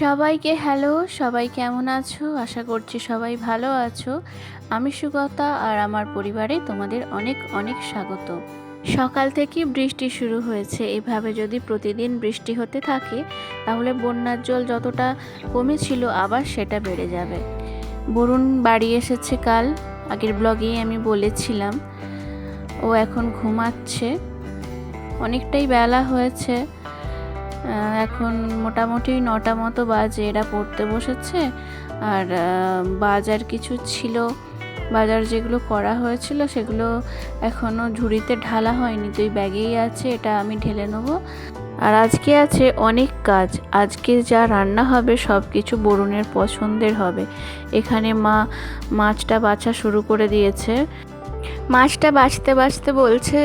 সবাইকে হ্যালো সবাই কেমন আছো? আশা করছি সবাই ভালো আছো। আমি সুগতা আর আমার পরিবারে তোমাদের অনেক অনেক স্বাগত। সকাল থেকে বৃষ্টি শুরু হয়েছে। এভাবে যদি প্রতিদিন বৃষ্টি হতে থাকে, তাহলে বন্যার জল যতটা কমেছিল আবার সেটা বেড়ে যাবে। বরুণ বাড়ি এসেছে কাল। আগের ব্লগেই আমি বলেছিলাম। ও এখন ঘুমাচ্ছে। অনেকটাই বেলা হয়েছে। এখন মোটামুটি নটা মতো বাজে। এরা পড়তে বসেছে। আর বাজার কিছু ছিল। বাজার যেগুলো করা হয়েছিল সেগুলো এখনও ঝুড়িতে ঢালা হয়নি। তো এই ব্যাগেই আছে, এটা আমি ঢেলে নেব। আর আজকে আছে অনেক কাজ। আজকে যা রান্না হবে সব কিছু বরুণের পছন্দের হবে। এখানে মা মাছটা বাছা শুরু করে দিয়েছে। মাছটা বাছতে বাছতে বলছে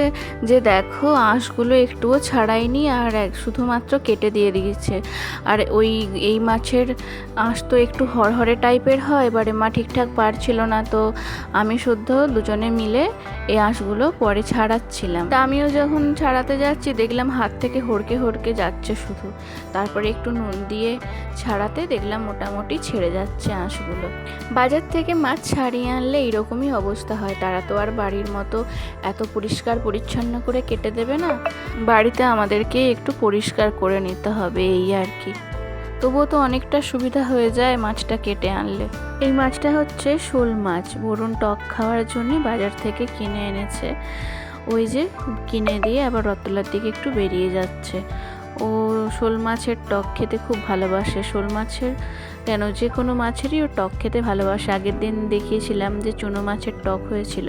যে, দেখো, আঁশগুলো একটুও ছাড়াইনি আর এক, শুধুমাত্র কেটে দিয়ে দিয়েছে। আর ওই, এই মাছের আঁশ তো একটু হরহরে টাইপের হয়, এবারে মা ঠিকঠাক পারছিল না। তো আমি শুদ্ধ দুজনে মিলে এই আঁশগুলো পরে ছাড়াচ্ছিলাম। তা আমিও যখন ছাড়াতে যাচ্ছি, দেখলাম হাত থেকে হড়কে হড়কে যাচ্ছে শুধু। তারপরে একটু নুন দিয়ে ছাড়াতে দেখলাম মোটামুটি ছেড়ে যাচ্ছে আঁশগুলো। বাজার থেকে মাছ ছাড়িয়ে আনলে এরকমই অবস্থা হয়, তারা তো আর বাড়ির মতো এত পরিষ্কার পরিচ্ছন্ন করে কেটে দেবে না? বাড়িতে আমাদেরকে একটু পরিষ্কার করে নিতে হবে, এই আর কি। তবুও তো অনেকটা সুবিধা হয়ে যায় মাছটা কেটে আনলে। এই মাছটা হচ্ছে শোল মাছ। বরুণ টক খাওয়ার জন্য বাজার থেকে কিনে এনেছে। ওই যে কিনে দিয়ে আবার রতলার দিকে একটু বেরিয়ে যাচ্ছে। ও শোল মাছের টক খেতে খুব ভালোবাসে। শোল মাছের কেন? যে কোনো মাছেরই ও টক খেতে ভালোবাসে। আগের দিন দেখিয়েছিলাম যে চুনো মাছের টক হয়েছিল।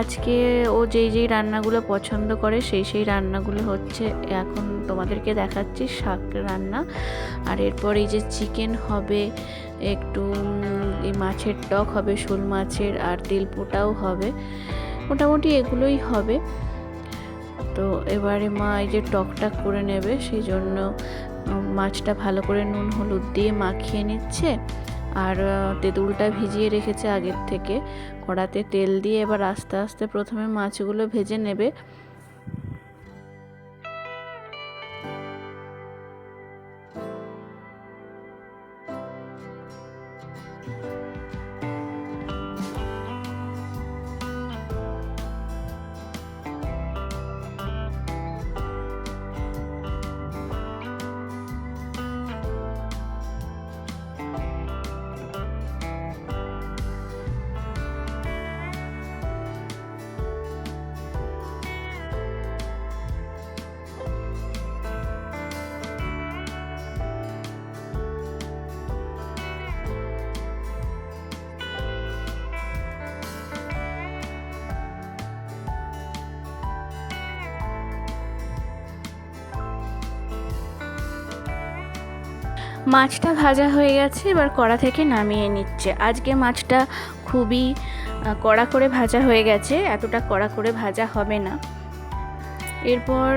আজকে ও যেই যেই রান্নাগুলো পছন্দ করে, সেই সেই রান্নাগুলো হচ্ছে এখন তোমাদেরকে দেখাচ্ছি শাক রান্না। আর এরপর এই যে চিকেন হবে, একটু এই মাছের টক হবে, শোল মাছের, আর তেলপোটাও হবে। মোটামুটি এগুলোই হবে। তো এবারে মা এই যে টকটা করে নেবে, সেই জন্য মাছটা ভালো করে নুন, হলুদ দিয়ে মাখিয়ে নিচ্ছে। আর তেঁতুলটা ভিজিয়ে রেখেছে আগের থেকে। কড়াতে তেল দিয়ে এবার আস্তে আস্তে প্রথমে মাছগুলো ভেজে নেবে। মাছটা ভাজা হয়ে গেছে, এবার কড়া থেকে নামিয়ে নিচ্ছে। আজকে মাছটা খুবই কড়া করে ভাজা হয়ে গেছে, এতটা কড়া করে ভাজা হবে না। এরপর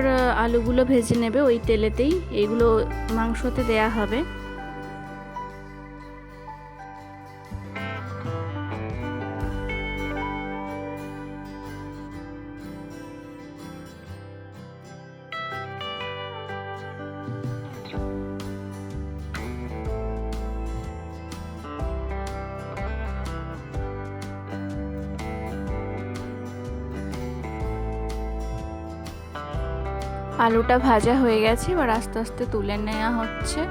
আলুগুলো ভেজে নেবে ওই তেলেতেই, এগুলো মাংসতে দেয়া হবে। আলুটা ভাজা হয়ে গেছে, এবার আস্তে আস্তে তুলে নেওয়া হচ্ছে।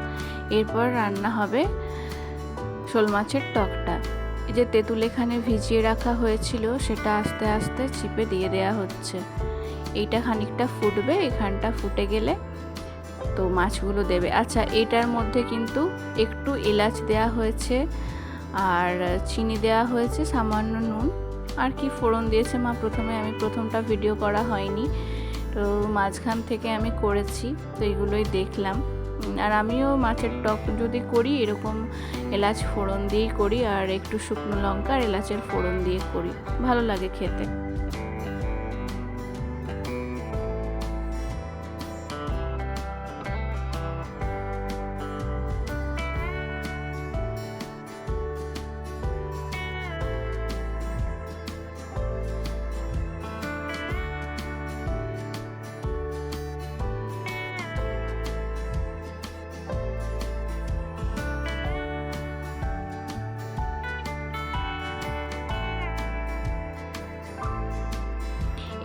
এরপর রান্না হবে শোল মাছের টকটা। এই যে তেঁতুল এখানে ভিজিয়ে রাখা হয়েছিল, সেটা আস্তে আস্তে চিপে দিয়ে দেয়া হচ্ছে। এইটা খানিকটা ফুটবে, এখানটা ফুটে গেলে তো মাছগুলো দেবে। আচ্ছা এটার মধ্যে কিন্তু একটু এলাচ দেয়া হয়েছে, আর চিনি দেওয়া হয়েছে, সামান্য নুন। আর কি ফোড়ন দিয়েছে মা প্রথমে, আমি প্রথমটা ভিডিও করা হয়নি। তো মাঝখান থেকে আমি করেছি, তো এগুলোই দেখলাম। আর আমিও মাছের টক যদি করি, এরকম এলাচ ফোড়ন দিয়েই করি, আর একটু শুকনো লঙ্কা আর এলাচের ফোড়ন দিয়ে করি। ভালো লাগে খেতে।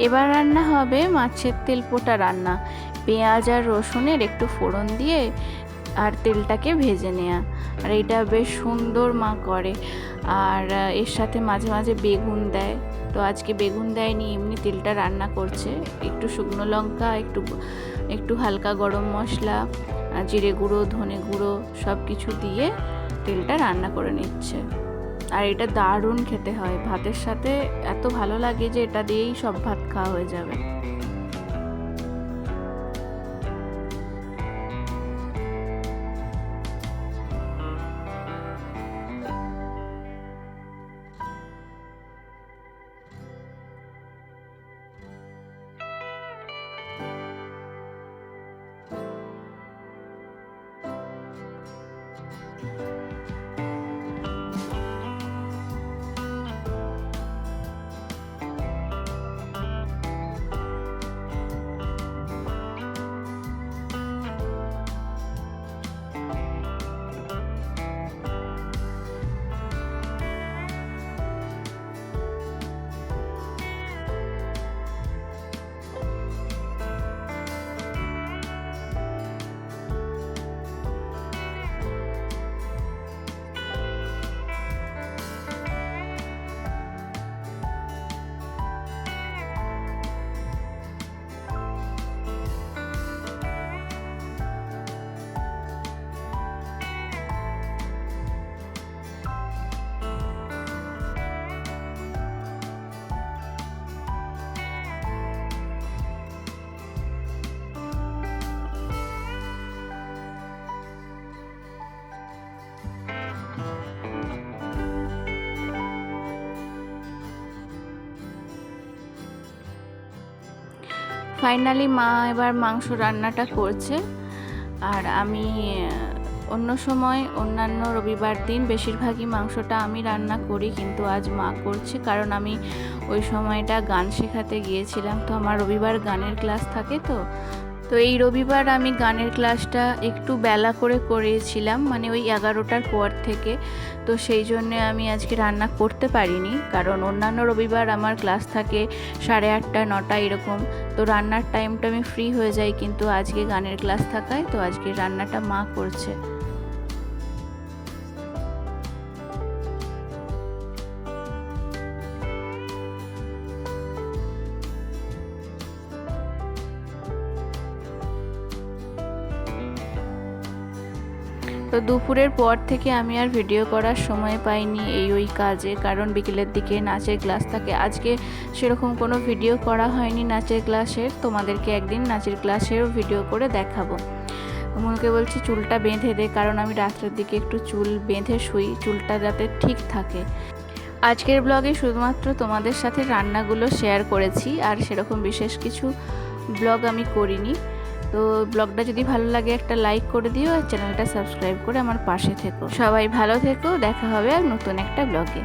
এবার রান্না হবে মাছের তেল পোটা রান্না। পেঁয়াজ আর রসুনের একটু ফোড়ন দিয়ে আর তেলটাকে ভেজে নেওয়া আর এটা বেশ সুন্দর মা করে। আর এর সাথে মাঝে মাঝে বেগুন দেয়। তো আজকে বেগুন দেয়নি, এমনি তেলটা রান্না করছে। একটু শুকনো লঙ্কা, একটু একটু হালকা গরম মশলা জিরে গুঁড়ো, ধনে গুঁড়ো সব কিছু দিয়ে তেলটা রান্না করে নিচ্ছে। আর এটা দারুণ খেতে হয়। ভাতের সাথে এত ভালো লাগে যে এটা দিয়েই সব ভাত খাওয়া হয়ে যাবে। ফাইনালি মা এবার মাংস রান্নাটা করছে। আর আমি, অন্য সময় অন্যান্য রবিবার দিন বেশিরভাগই মাংসটা আমি রান্না করি, কিন্তু আজ মা করছে। কারণ আমি ওই সময়টা গান শেখাতে গিয়েছিলাম। তো আমার রবিবার গানের ক্লাস থাকে তো তো এই রবিবার আমি গানের ক্লাসটা একটু বেলা করে করেছিলাম মানে ওই এগারোটার পর থেকে। তো সেই জন্যে আমি আজকে রান্না করতে পারিনি, কারণ অন্যান্য রবিবার আমার ক্লাস থাকে সাড়ে আটটা, নটা এরকম। তো রান্নার টাইমটা আমি ফ্রি হয়ে যাই, কিন্তু আজকে গানের ক্লাস থাকায় তো আজকে রান্নাটা মা করছে। তো দুপুরের পর থেকে আমি আর ভিডিও করার সময় পাইনি এই ওই কাজে, কারণ বিকেলের দিকে নাচের ক্লাস থাকে। আজকে সেরকম কোনো ভিডিও করা হয়নি নাচের ক্লাসের। তোমাদেরকে একদিন নাচের ক্লাসেরও ভিডিও করে দেখাবো। মনকে বলছি, চুলটা বেঁধে দে, কারণ আমি রাত্রের দিকে একটু চুল বেঁধে শুই, চুলটা যাতে ঠিক থাকে। আজকের ব্লগে শুধুমাত্র তোমাদের সাথে রান্নাগুলো শেয়ার করেছি, আর সেরকম বিশেষ কিছু ব্লগ আমি করিনি। তো ব্লগটা যদি ভালো লাগে একটা লাইক করে দিও আর চ্যানেলটা সাবস্ক্রাইব করে আমার পাশে থেকো। সবাই ভালো থেকো, দেখা হবে আর নতুন একটা ব্লগে।